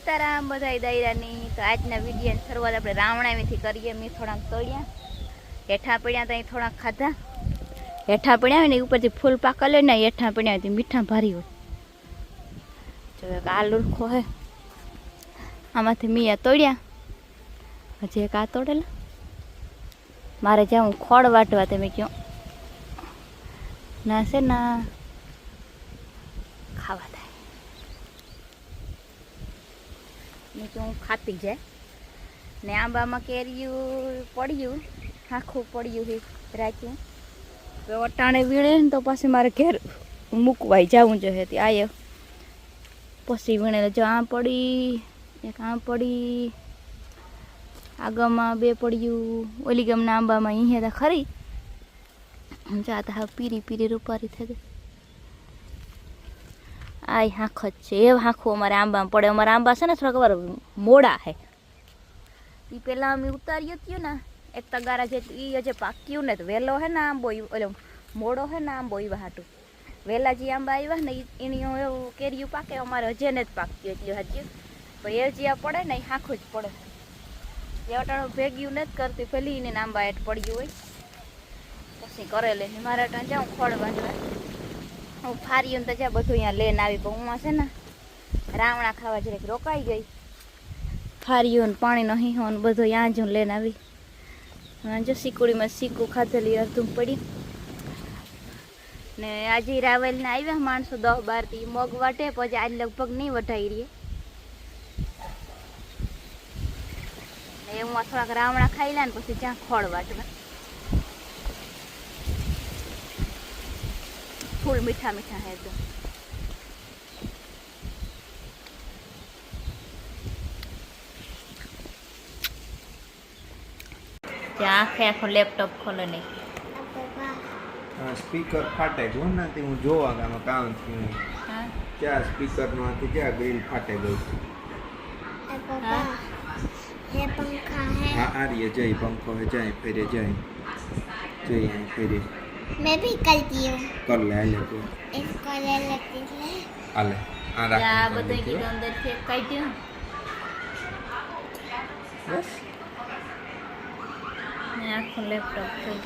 સીતારામ બધા દાયરાની. તો આજના વિડીયોની શરૂઆત આપણે રાવણાવીથી કરીએ. મેં થોડાક તળ્યા હેઠા પડ્યા ત્યાં થોડાક ખાધા. હેઠા પડ્યા હોય ને ઉપરથી ફૂલ પાકલ હોય ને હેઠા પડ્યા હોય મીઠા ભારી હોય. જો એક લુરખો હે. આમાંથી મિયા તોડ્યા. હજી એક આ તોડેલા. મારે જ્યાં ખોળ વાટવા તમે કહો ના છે ના. ખાવા થાય હું ખાતી જાય. ને આંબામાં કેરીયું પડ્યું આખું પડ્યું છે રાખ્યું. તો અટાણે વીણે ને તો પછી મારે ઘેર મૂકવાય, જવું જોઈએ તે આયે. પછી વીણે જો આમ પડી, એક આમ પડી, આગળમાં બે પડ્યું, ઓલી ગામના આંબામાં અહીંયા ખરી. જાતા પીરી પીરી રૂપારી થઈ ગઈ. આ હાંખ જ છે. એ હાંખું અમારે આંબામાં પડે. અમારા આંબા છે ને થોડાક વાર મોડા છે એ પહેલાં અમે ઉતારી હતી ને, એક તગારા જે એ જે પાક્યું ને, તો વહેલો હે ને આંબો ઓલો મોડો હે ને આંબો એવા હાટું. વહેલા જે આંબા આવ્યા ને એની એવું કેરીયું પાકે. અમારે હજે ને જ પાક્યું એટલું હજી પણ એ આ પડે ને એ હાંખું જ પડે. એ અટાણું ભેગ્યું નથી કરતી. પેલી એને આંબા હેઠ પડ્યું હોય. પછી કરે લે ને મારા અટાણ જાઉં ખોળ બાંધવા. હું ફાર્યું તો જ્યાં બધું અહીંયા લઈને આવી, પણ હું છે ને રાવણા ખાવા જરીક રોકાઈ ગઈ. ફાર્યું પાણીનો હીહો ને બધું ત્યાં જ હું લઈને આવી. જો સિકુડીમાં સિક્કું ખાધેલી અડધું પડ્યું ને આજે રાવલને આવ્યા માણસો દસ બારથી, મગ વાટે પછી આજ લગભગ નહીં વટાઈ રહીએ. હું થોડાક રાવણા ખાઈ લે ને પછી જ્યાં ખોળ વાટવા. ફૂલ મીઠા મીઠા હે એકદમ આખે આખો લેપટોપ ખોલો નહીં. સ્પીકર ફાટે ગયું નથી હું જોવા કે કામ થયું ક્યાં સ્પીકરમાંથી ક્યાં ગ્રીલ ફાટે ગયું હા? આ રીએ જય પંખો જય ફેરે જય. જય ફેરે. मैं भी करती हूँ કર લે હાલે તું इसको ले लेती है હાલે આ ત્યાં આ રાખ બધું કીધું અંદર છે કાઢ્યું બસ ને આખું લેપટોપ થઈ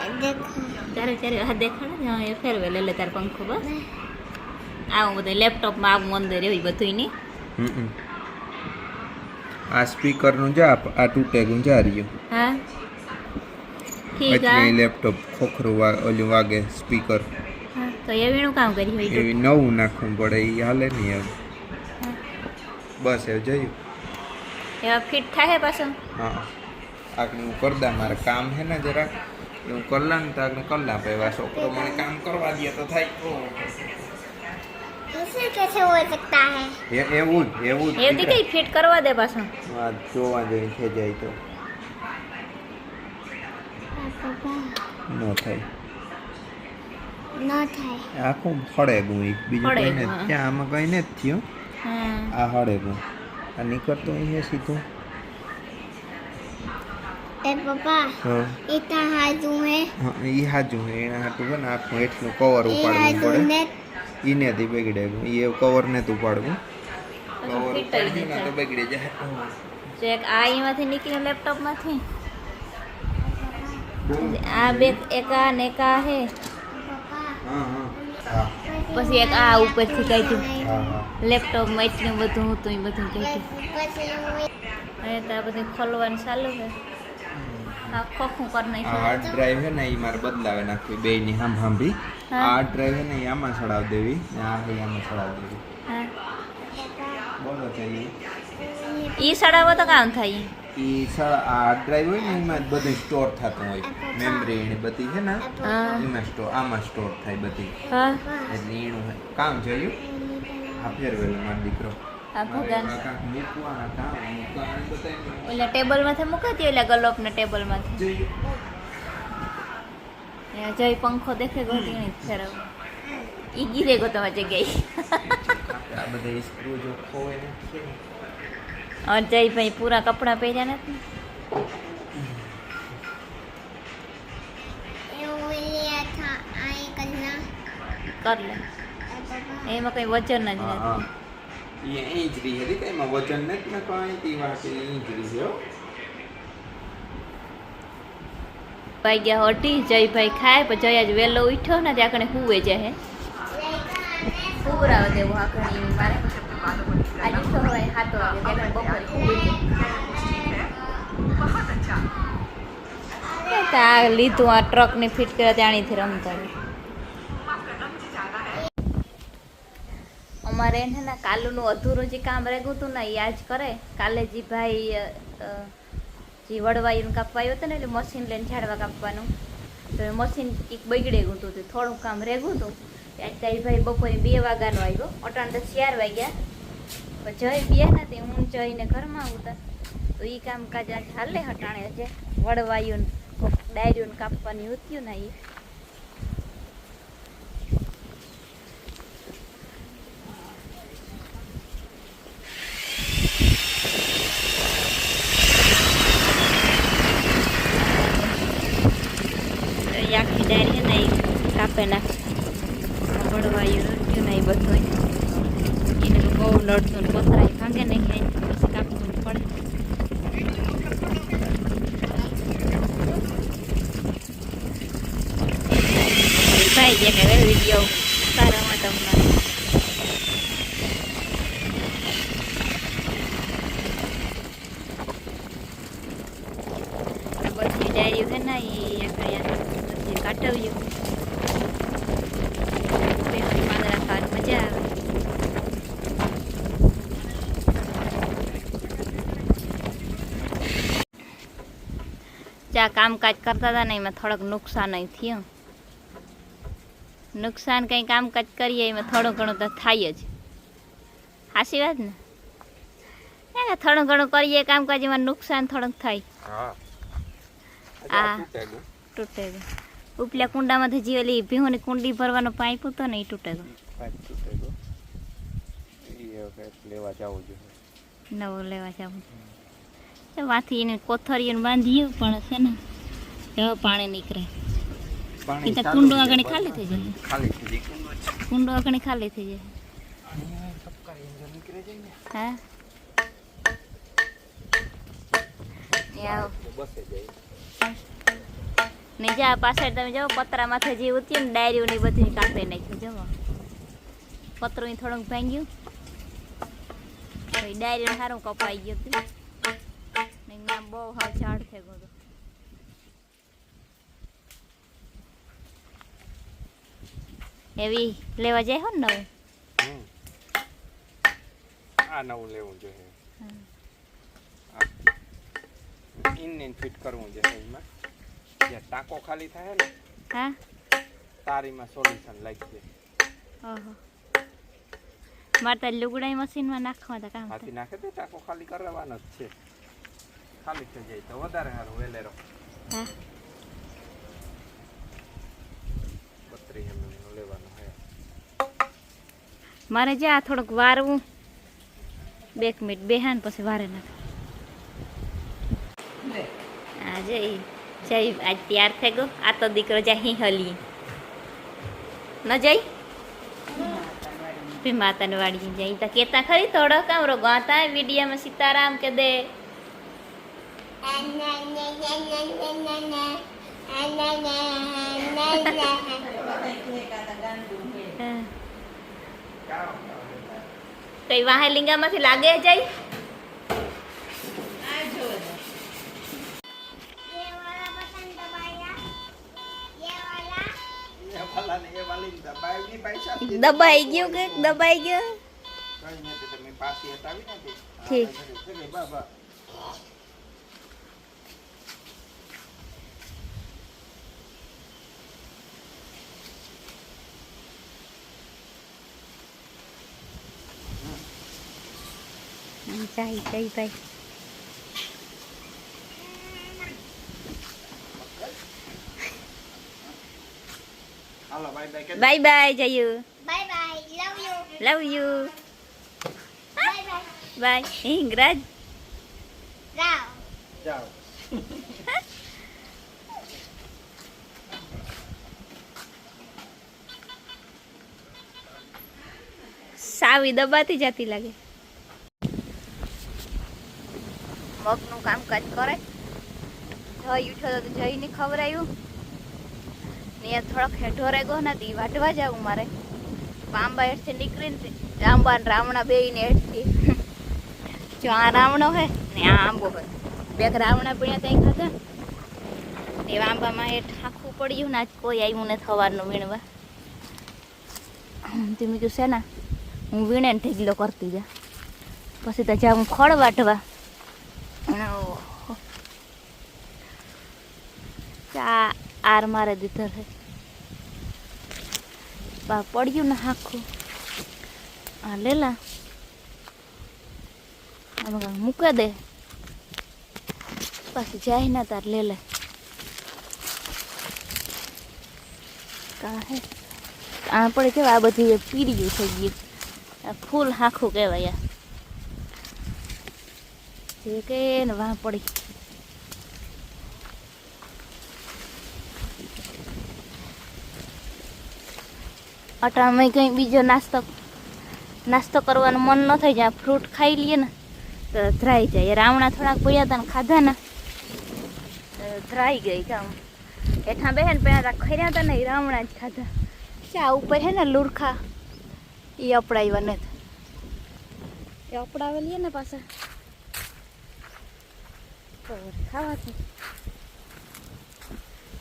ગયું देखो ત્યારે ત્યારે હા દેખાડે ને હા, એ ફેરવે લે લે તાર પંખો બસ આવું બધું લેપટોપમાં આવું અંદર એવી બધું નહીં હમ આ સ્પીકર નું જા આ તૂટે ગયું જા રહ્યું હા પછી લેપટોપ ખોખરું ઓલું વાગે સ્પીકર. તો એવીનું કામ કરી હોય એવી નવું નાખવું પડે એ હાલે નહીં એમ. બસ એવું જોયું. એવા ફિટ થાય પાછું? હા. આગળ હું કરદા મારે કામ હે ને જરા હું કરલા ને તો આગળ કરલા પહેવા છોકરો મને કામ કરવા દે તો થાય. એવું જ એવું એવું કઈ ફિટ કરવા દે પાછું? જોવા જઈ છે જાય તો. ન થાય. ન થાય. આખું હળે ગું એક બીજું કઈ ને ત્યાં આમાં કઈ ને જ થયું આ હળે ગું આ નીકળતું અહીંયા સીધું. એ પપ્પા એ તા હાજુ હે. હા એ હાજુ હે એના હાટું છે ને આખું એટલું કવર ઉપાડવું પડે. ઈને થી બગડે ગું એ કવર ને તું પાડવું કવર ઉપાડી ને તો બગડી જાય. ચેક આ એમાંથી નીકળ્યું લેપટોપમાંથી આ બે એક ને એક હે. પછી એક આ ઉપરથી કાઢ્યું હા હા. લેપટોપમાં એટલું બધું હતું એ બધું કાઢ્યું પછી અને ત્યાં બધું ખોલવાનું ચાલુ છે. ખોખું કરી નાખ્યું. હાર્ડ ડ્રાઈવ હે ને એ મારે બદલાવે નાખવી બે ની હામ હાંભી. હાર્ડ ડ્રાઈવ હે ને એ આમાં ચડાવી દેવી આ આમાં ચડાવી દેવી. બોલો ઈ ઈ સડાવો તો કામ થાય ઈ. સા આ ડ્રાઈવ હોય ને એમાં બધું સ્ટોર થતું હોય. મેમરી ને બધી છે ને એમાં સ્ટોર આમાં સ્ટોર થાય બધી. એટલે એનું કામ જોયું આ ફેરવેલ મારો દીકરો. ઓલા ભગવાન. માંથી આ ઓલા ટેબલમાંથી મુકાતી ટેબલમાંથી જય પંખો દેખે ગોતી નહીં ફેરવ. ઈ ગીરે ગો તમારી જગ્યાએ. આ બધા સ્ક્રૂ જો ખોવે ને. અજય ભાઈ પૂરા કપડાં પહેર્યા નથી. કર લે એમાં કઈ વજન જ નથી. એ ઇન્જરી હતી તો ભાઈ ખાય જય જ વહેલો ઉઠ્યો ને ત્યાં કણે હુવે જાય હે. હુવરાવ સાત વાગે બપોરે આ લીધું આ ટ્રકને ફિટ કર્યા ત્યાંથી રમતા. અમારે એને ને કાલુનું અધૂરું જે કામ રેગું હતું ને એ આજ કરે. કાલે જે ભાઈ જે વડવાયું કાપવાયું હતું ને એટલે મશીન લઈને ઝાડવા કાપવાનું. તો મશીન એક બગડે ગયું હતું તે થોડું કામ રેગું હતું. આજ તારી ભાઈ બપોરે બે વાગ્યાનો આવ્યો. અટાણ તો ચાર વાગ્યા. જય બે ને તે હું જઈને ઘરમાં ઉતર તો એ કામકાજ આજ હાલે હટાણે છે વડવાયું ડાયરીઓને કાપવાની ઉત્યું ને એ આખી ડાયરી ને કાપે નાખ વડવાયું નૃત્યું ને એ બધું એને તો બહુ નડતું ને પતરાય ભાંગે ને ખાઈ પછી કાપવું પડે ભાઈ જે કે વીડિયો સારામાં તમને આ બધી ડાયરીઓ છે ને એ પછી કાઢવ્યું બેસી પાંદડા ખાવાની મજા આવે જ્યાં કામકાજ કરતા હતા ને એમાં થોડોક નુકસાન ય થયું નુકસાન કંઈ કામકાજ કરીએ એમાં થોડું ઘણું તો થાય જ. સાચી વાત ને? એ થોડું ઘણું કરીએ કામકાજ એમાં નુકસાન થોડુંક થાય. આ. તૂટે ગયું. ઉપલા કુંડામાંથી જે ઓલી ભીહોની કુંડી ભરવાનો પાઇપ હતો ને એ તૂટે ગયો. લેવા જવું જોઈએ નવો લેવા જવું વાથી એને કોથરીઓને બાંધીએ પણ છે ને પાણી નીકળે. એ તો કુંડો આગળ ખાલી થઈ જાય. ખાલી થઈ જાય. કુંડો. આગળ ખાલી થઈ જાય. હા? જા પાછળ તમે જાઓ પતરા માથે જે ઉત્યું ને ડાયરીઓ ને બધી કાપી નાખ્યું જવો પતરું ય થોડુંક ભાંગ્યું. પછી ડાયરી સારું કપાઈ ગયું હતું. નામ બહુ હાવ ઝાડ થઈ ગયું એવી લેવા જાય હો ને નવું. આ નવું લેવું જોઈએ. ઇન ઇન ફિટ કરવું જોઈએ એમાં. જે ટાંકો ખાલી થાય ને હા? તારીમાં સોલ્યુશન લાગી જાય ઓહો. મારે તો લુગડાઈ મશીનમાં નાખવા હતા કામ હાથી નાખે તો ટાંકો ખાલી કરવાનો જ છે. ખાલી થઈ જાય તો વધારે સારું વેલેરો. હા બત્રીસ એમ લેવાનો હે મારે જ્યાં થોડુંક વારવું. બે મિનિટ બેહાન પછી વારે નાખ આ જઈ જઈ આજ તૈયાર થઈ ગયો. આ તો દીકરો જા હી હલી. ન જઈ? ભી માતાને વાડી જઈ. તો કેતા ખરી થોડો કામ રો ગાતા વિડીયામાં સીતારામ કે દે. હા. તો એ વાહે લીંગામાંથી લાગે જાય દબાઈ ગયું કે દબાઈ ગયું? ઠીક. જાય જય ભાઈ bye bye Jayu bye bye love you love you bye bye bye Hingraj જાઓ જાઓ સાવી દબાતી જતી લાગે. મગનું કામકાજ કરે. જય ઉઠો તો જઈને ખવડાયું. ને એ થોડોક હેઠો રેગો નથી વાટવા જાવું મારે. આંબા હેઠથી નીકળીને રાંબા ને રાવણા બે ને હેઠથી. જો આ રાવણો હે ને આ આંબો હે. બે રાવણા પીણ્યા ત્યાં ખાધા. ને આંબામાં હેઠ આખું પડ્યું ને આજ કોઈ આવ્યું ને થવાનું વીણવા. તે મેં કીધું ને હું વીણે ઢીગલો કરતી જા. પછી તો જાઉં ખડ વાટવા અને ઓહો. ચા આર મારે દીધર હે બા, પડ્યું ને આખું આ લેલા આમાં મૂકે દે. પાછી જાય ના તાર લે લે. કા હે આ પડે કેવા, આ બધી પીળિયું થઈ ગયું. આ ફૂલ હાખું કહેવાય આ. જે કે વાં વાહ પડી મેં કંઈ બીજો નાસ્તો નાસ્તો કરવાનું મન ન થઈ જાય ફ્રૂટ ખાઈ લઈએ ને, તો ધ્રાઈ જાય. રાવણા થોડાક પડ્યા હતા ને ખાધા ને ધરાઈ ગઈ કામ હેઠા બેહેન પહેલાં ખર્યા હતા ને, એ રાવણા જ ખાધા. ચા ઉપર હે ને લુરખા? એ અપડાવ્યા નથી એ અપડાવેલી ને પાછા. ખાવાથી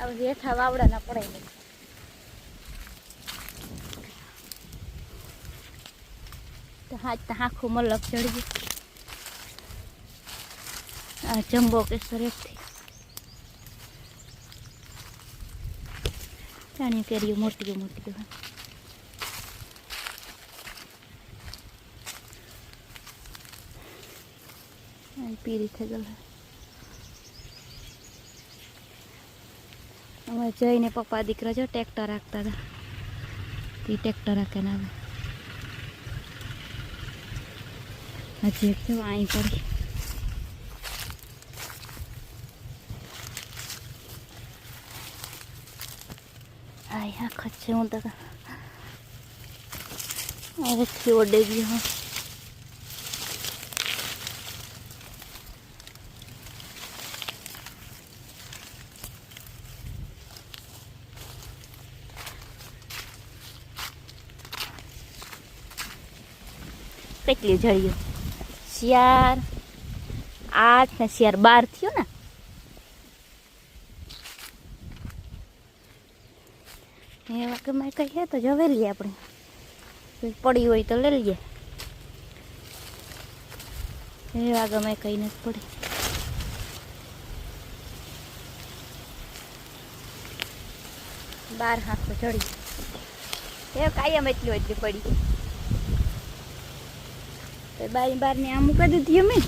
આ હેઠા વાવડા ના પડાય નહીં હાથ આખું મલક ચડી ગયું. આ જમ્બો કેસર એકથી જાણ્યું કેરીઓ મોટી મોટી પીરી થઈ ગયેલ હવે જઈને પપ્પા દીકરા જો ટ્રેક્ટર રાખતા હતા. તે ટ્રેક્ટર રાખે ને આવે. હજી એક જો અહીં પડી. આય ખચ્ચે હું તો અહીંથી ઓડે ગયો હું કેટલી જળીઓ શિયાર. આઠ ને શિયાર બાર થયો ને. એવા કે મેં કહીએ તો જવે લઈએ આપણે. પડી હોય તો લઈ લઈએ. એવા ગમે કઈ નથી પડી. બાર હાથ તો ચડી. એ કાયમ એટલી એટલી પડી. તો બારી બાર ને આમ મૂકી દીધી અમે.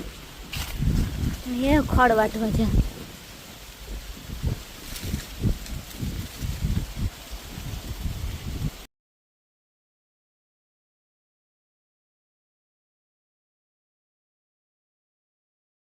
એ ખડ વાટવા જા